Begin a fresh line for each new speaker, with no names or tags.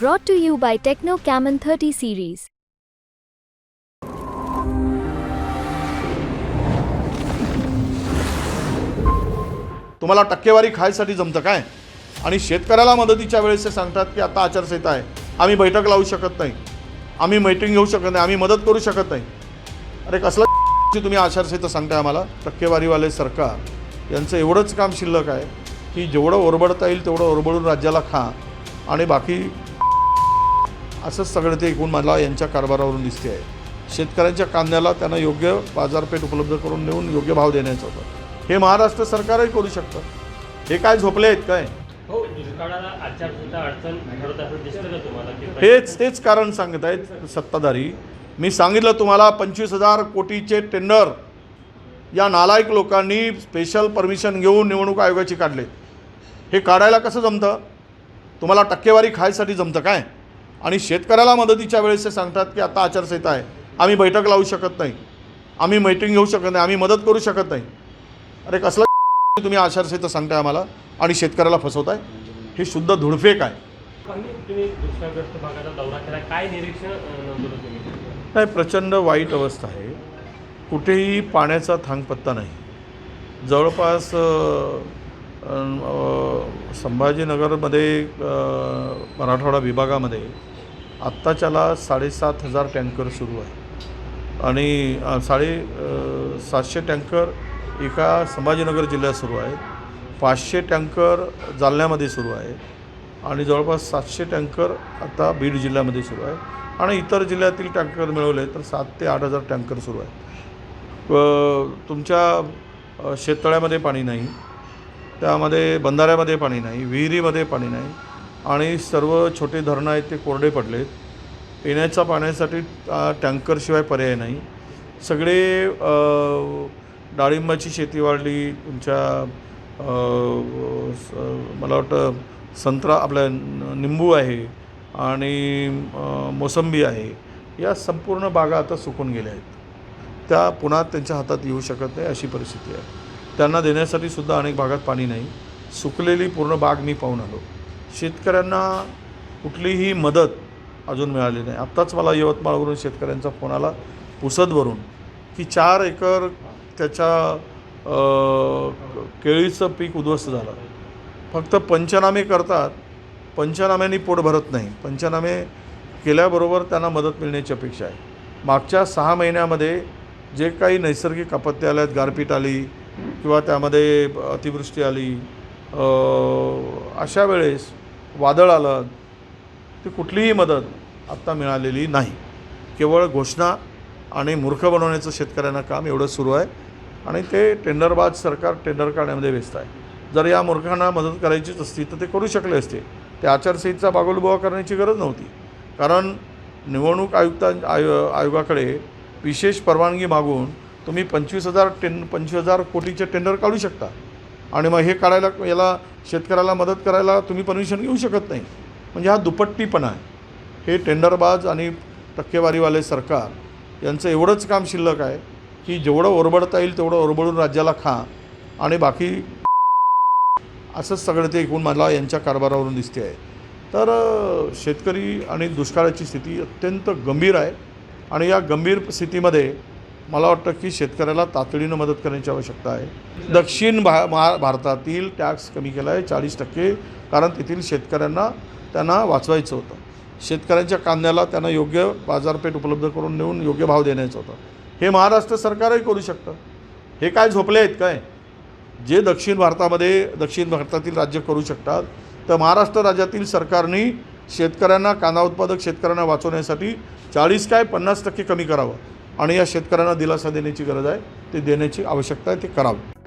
Brought to you by Techno Camon 30 series.
तुम्हाला टक्केवारी खायसाठी जमतं काय? आणि शेतकऱ्याला मदतीच्या वेळेस ते सांगतात की आता आचारसंहिता आहे. आम्ही बैठक लावू शकत नाही. आम्ही मीटिंग घेऊ शकत नाही. आम्ही मदत करू शकत नाही. अरे कसलं तुम्ही आचारसंहिता सांगताय आम्हाला? टक्केवारीवाले सरकार यांचं एवढंच काम शिल्लक आहे की जेवढं ओरबडता येईल तेवढं ओरबडून राज्याला खा. आणि बाकी असंच सगळं ते एकूण मला यांच्या कारभारावरून दिसते आहे. शेतकऱ्यांच्या कांद्याला त्यांना योग्य बाजारपेठ उपलब्ध करून देऊन योग्य भाव देण्याचं होतं. हे महाराष्ट्र सरकारही करू शकतं. हे काय झोपले आहेत काय?
हो
हेच तेच कारण सांगत आहेत सत्ताधारी. मी सांगितलं तुम्हाला पंचवीस हजार कोटीचे टेंडर. या नालायक लोकांनी स्पेशल परमिशन घेऊन निवडणूक आयोगाची काढले. हे काढायला कसं जमतं? तुम्हाला टक्केवारी खायसाठी जमतं काय? आणि शेतकऱ्याला मदतीच्या वेळेस ते सांगतात की आता आचारसंहिता आहे. आम्ही बैठक लावू शकत नाही. आम्ही मीटिंग घेऊ शकत नाही. आम्ही मदत करू शकत नाही. अरे कसलं तुम्ही आचारसंहिता सांगताय आम्हाला आणि शेतकऱ्याला फसवताय? हे शुद्ध धुडफेक आहे. नाही प्रचंड वाईट अवस्था आहे. कुठेही पाण्याचा थांगपत्ता नाही. जवळपास संभाजीनगरमध्ये मराठवाडा विभागामध्ये आत्ताच्याला साडेसात हजार टँकर सुरू आहे. आणि साडे सातशे टँकर एका संभाजीनगर जिल्ह्यात सुरू आहेत. पाचशे टँकर जालन्यामध्ये सुरू आहे आणि जवळपास सातशे टँकर आता बीड जिल्ह्यामध्ये सुरू आहे आणि इतर जिल्ह्यातील टँकर मिळवले तर सात ते आठ हजार टँकर सुरू आहेत. तुमच्या शेततळ्यामध्ये पाणी नाही. त्यामध्ये बंधाऱ्यामध्ये पाणी नाही. विहिरीमध्ये पाणी नाही. आणि सर्व छोटे धरणं आहेत ते कोरडे पडलेत. पिण्याच्या पाण्यासाठी टँकरशिवाय पर्याय नाही. सगळे डाळिंबाची शेती वाढली. तुमच्या स- मला वाटतं संत्रा आपल्या निंबू आहे आणि मोसंबी आहे. या संपूर्ण बागा आता सुकून गेल्या आहेत. त्या पुन्हा त्यांच्या हातात येऊ शकत नाही अशी परिस्थिती आहे. त्यांना देण्यासाठी सुद्धा अनेक भागात पाणी नाही. सुकलेली पूर्ण बाग मी पाहून आलो. शेतकऱ्यांना कुठलीही मदत अजून मिळाली नाही. आत्ताच मला यवतमाळवरून शेतकऱ्यांचा फोन आला पुसदवरून की चार एकर त्याच्या केळीचं पीक उद्ध्वस्त झालं. फक्त पंचनामे करतात पंचनाम्यांनी पोट भरत नाही. पंचनामे केल्याबरोबर त्यांना मदत मिळण्याची अपेक्षा आहे. मागच्या सहा महिन्यामध्ये जे काही नैसर्गिक आपत्ती आल्यात गारपीट आली किंवा त्यामध्ये अतिवृष्टी आली अशा वेळेस वादळ आलं ती कुठलीही मदत आत्ता मिळालेली नाही. केवळ घोषणा आणि मूर्ख बनवण्याचं शेतकऱ्यांना काम एवढं सुरू आहे आणि ते टेंडरबाज सरकार टेंडर काढण्यामध्ये व्यस्त आहे. जर या मूर्खांना मदत करायचीच असती तर ते करू शकले असते. ते आचारसंहितेचा बागोलबुवा करण्याची गरज नव्हती. कारण निवडणूक आयुक्तां आयो आयोगाकडे विशेष परवानगी मागून तुम्ही पंचवीस हजार टेन पंचवीस हजार कोटीचे टेंडर काढू शकता. आणि मग हे काढायला याला शेतकऱ्याला मदत करायला तुम्ही परमिशन घेऊ शकत नाही. म्हणजे हा दुपट्टीपणा आहे. हे टेंडरबाज आणि टक्केवारीवाले सरकार यांचं एवढंच काम शिल्लक आहे की जेवढं ओरबडता येईल तेवढं ओरबडून राज्याला खा आणि बाकी असंच सगळं ते एकूण मला यांच्या कारभारावरून दिसते आहे. तर शेतकरी आणि दुष्काळाची स्थिती अत्यंत गंभीर आहे. आणि या गंभीर स्थितीमध्ये मला वाटतं की शेतकऱ्याला तातडीनं मदत करण्याची आवश्यकता आहे. दक्षिण भा महा भारतातील टॅक्स कमी केला आहे चाळीस टक्के कारण तेथील शेतकऱ्यांना त्यांना वाचवायचं होतं. शेतकऱ्यांच्या कांद्याला त्यांना योग्य बाजारपेठ उपलब्ध करून देऊन योग्य भाव देण्याचं होतं. हे महाराष्ट्र सरकारही करू शकतं. हे काय झोपले आहेत काय? जे दक्षिण भारतामध्ये दक्षिण भारतातील राज्य करू शकतात तर महाराष्ट्र राज्यातील सरकारने शेतकऱ्यांना कांदा उत्पादक शेतकऱ्यांना वाचवण्यासाठी चाळीस काय पन्नास टक्के कमी करावं. आणि या शेतकऱ्यांना दिलासा देण्याची गरज आहे ते देण्याची आवश्यकता आहे ते करावं.